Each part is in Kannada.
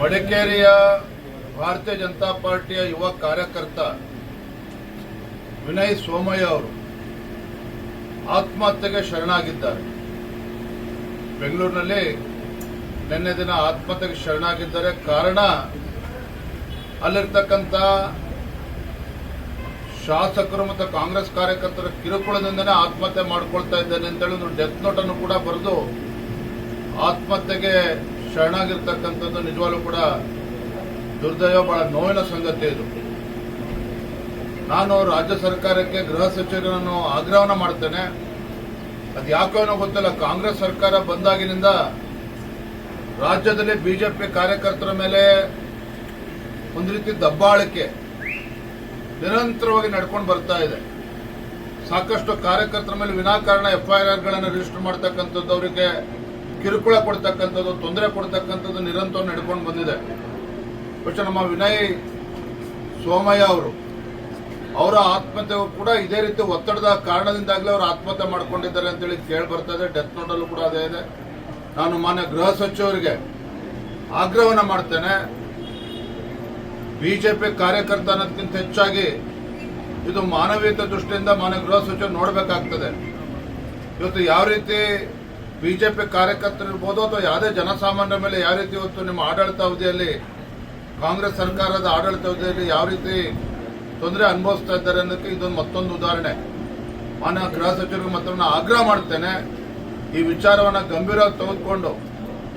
ಮಡಿಕೇರಿಯ ಭಾರತೀಯ ಜನತಾ ಪಾರ್ಟಿಯ ಯುವ ಕಾರ್ಯಕರ್ತ ವಿನಯ್ ಸೋಮಯ್ಯ ಅವರು ಆತ್ಮಹತ್ಯೆಗೆ ಶರಣಾಗಿದ್ದಾರೆ. ಬೆಂಗಳೂರಿನಲ್ಲಿ ನಿನ್ನೆ ದಿನ ಆತ್ಮಹತ್ಯೆಗೆ ಶರಣಾಗಿದ್ದಾರೆ. ಕಾರಣ ಅಲ್ಲಿರ್ತಕ್ಕಂಥ ಶಾಸಕರು ಮತ್ತು ಕಾಂಗ್ರೆಸ್ ಕಾರ್ಯಕರ್ತರ ಕಿರುಕುಳದಿಂದನೇ ಆತ್ಮಹತ್ಯೆ ಮಾಡ್ಕೊಳ್ತಾ ಇದ್ದೇನೆ ಅಂತೇಳಿ ಒಂದು ಡೆತ್ ನೋಟನ್ನು ಕೂಡ ಬರೆದು ಆತ್ಮಹತ್ಯೆಗೆ ಶರಣಾಗಿರ್ತಕ್ಕಂಥದ್ದು ನಿಜವಾಗ್ಲೂ ಕೂಡ ದುರ್ದೈವ, ಬಹಳ ನೋವಿನ ಸಂಗತಿ ಇದು. ನಾನು ರಾಜ್ಯ ಸರ್ಕಾರಕ್ಕೆ ಗೃಹ ಸಚಿವರನ್ನು ಆಗ್ರಹವನ್ನು ಮಾಡ್ತೇನೆ. ಅದು ಯಾಕೋ ಗೊತ್ತಿಲ್ಲ, ಕಾಂಗ್ರೆಸ್ ಸರ್ಕಾರ ಬಂದಾಗಿನಿಂದ ರಾಜ್ಯದಲ್ಲಿ ಬಿಜೆಪಿ ಕಾರ್ಯಕರ್ತರ ಮೇಲೆ ಒಂದು ರೀತಿ ದಬ್ಬಾಳಿಕೆ ನಿರಂತರವಾಗಿ ನಡ್ಕೊಂಡು ಬರ್ತಾ ಇದೆ. ಸಾಕಷ್ಟು ಕಾರ್ಯಕರ್ತರ ಮೇಲೆ ವಿನಾಕಾರಣ ಎಫ್ಐಆರ್ಗಳನ್ನು ರಿಜಿಸ್ಟರ್ ಮಾಡ್ತಕ್ಕಂಥದ್ದು ಅವರಿಗೆ ಕಿರುಕುಳ ಕೊಡ್ತಕ್ಕಂಥದ್ದು, ತೊಂದರೆ ಕೊಡ್ತಕ್ಕಂಥದ್ದು ನಿರಂತರ ನಡ್ಕೊಂಡು ಬಂದಿದೆ. ಬಹುಶಃ ನಮ್ಮ ವಿನಯ್ ಸೋಮಯ್ಯ ಅವರು, ಅವರ ಆತ್ಮಹತ್ಯೆ ಕೂಡ ಇದೇ ರೀತಿ ಒತ್ತಡದ ಕಾರಣದಿಂದಾಗಲೇ ಅವರು ಆತ್ಮಹತ್ಯೆ ಮಾಡ್ಕೊಂಡಿದ್ದಾರೆ ಅಂತೇಳಿ ಕೇಳಿ ಬರ್ತಾ ಇದೆ. ಡೆತ್ ನೋಟಲ್ಲೂ ಕೂಡ ಅದೇ ಇದೆ. ನಾನು ಮಾನ್ಯ ಗೃಹ ಸಚಿವರಿಗೆ ಆಗ್ರಹವನ್ನು ಮಾಡ್ತೇನೆ. ಬಿಜೆಪಿ ಕಾರ್ಯಕರ್ತ ಅನ್ನೋದಕ್ಕಿಂತ ಹೆಚ್ಚಾಗಿ ಇದು ಮಾನವೀಯತೆ ದೃಷ್ಟಿಯಿಂದ ಮಾನ್ಯ ಗೃಹ ಸಚಿವರು ನೋಡಬೇಕಾಗ್ತದೆ. ಇವತ್ತು ಯಾವ ರೀತಿ ಬಿಜೆಪಿ ಕಾರ್ಯಕರ್ತರಿರ್ಬೋದು ಅಥವಾ ಯಾವುದೇ ಜನಸಾಮಾನ್ಯರ ಮೇಲೆ ಯಾವ ರೀತಿ ಇವತ್ತು ನಿಮ್ಮ ಆಡಳಿತ ಅವಧಿಯಲ್ಲಿ ಕಾಂಗ್ರೆಸ್ ಸರ್ಕಾರದ ಆಡಳಿತ ಅವಧಿಯಲ್ಲಿ ಯಾವ ರೀತಿ ತೊಂದರೆ ಅನುಭವಿಸ್ತಾ ಇದ್ದಾರೆ ಅನ್ನೋದಕ್ಕೆ ಇದೊಂದು ಮತ್ತೊಂದು ಉದಾಹರಣೆ. ಮಾನ್ಯ ಗೃಹ ಸಚಿವರಿಗೆ ಮತ್ತೊಮ್ಮೆ ಆಗ್ರಹ ಮಾಡ್ತೇನೆ, ಈ ವಿಚಾರವನ್ನು ಗಂಭೀರವಾಗಿ ತೆಗೆದುಕೊಂಡು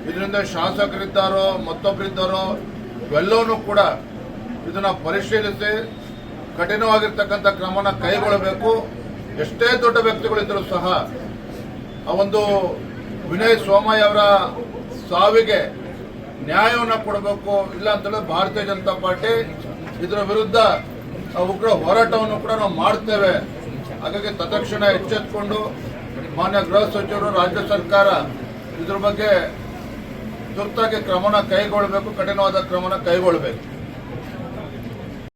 ಇದರಿಂದ ಶಾಸಕರಿದ್ದಾರೋ, ಮತ್ತೊಬ್ಬರಿದ್ದಾರೋ ಇವೆಲ್ಲವನ್ನೂ ಕೂಡ ಇದನ್ನ ಪರಿಶೀಲಿಸಿ ಕಠಿಣವಾಗಿರ್ತಕ್ಕಂಥ ಕ್ರಮನ ಕೈಗೊಳ್ಳಬೇಕು. ಎಷ್ಟೇ ದೊಡ್ಡ ವ್ಯಕ್ತಿಗಳಿದ್ದರೂ ಸಹ ಆ ಒಂದು ವಿನಯ್ ಸೋಮಯ್ಯ ಅವರ ಸಾವಿಗೆ ನ್ಯಾಯವನ್ನು ಕೊಡಬೇಕು, ಇಲ್ಲ ಅಂತೇಳಿ ಭಾರತೀಯ ಜನತಾ ಪಾರ್ಟಿ ಇದರ ವಿರುದ್ಧ ಉಗ್ರ ಹೋರಾಟವನ್ನು ಕೂಡ ನಾವು ಮಾಡ್ತೇವೆ. ಹಾಗಾಗಿ ತತ್ಕ್ಷಣ ಎಚ್ಚೆತ್ಕೊಂಡು ಮಾನ್ಯ ಗೃಹ ಸಚಿವರು, ರಾಜ್ಯ ಸರ್ಕಾರ ಇದ್ರ ಬಗ್ಗೆ ತುರ್ತಾಗಿ ಕ್ರಮನ ಕೈಗೊಳ್ಳಬೇಕು, ಕಠಿಣವಾದ ಕ್ರಮನ ಕೈಗೊಳ್ಳಬೇಕು.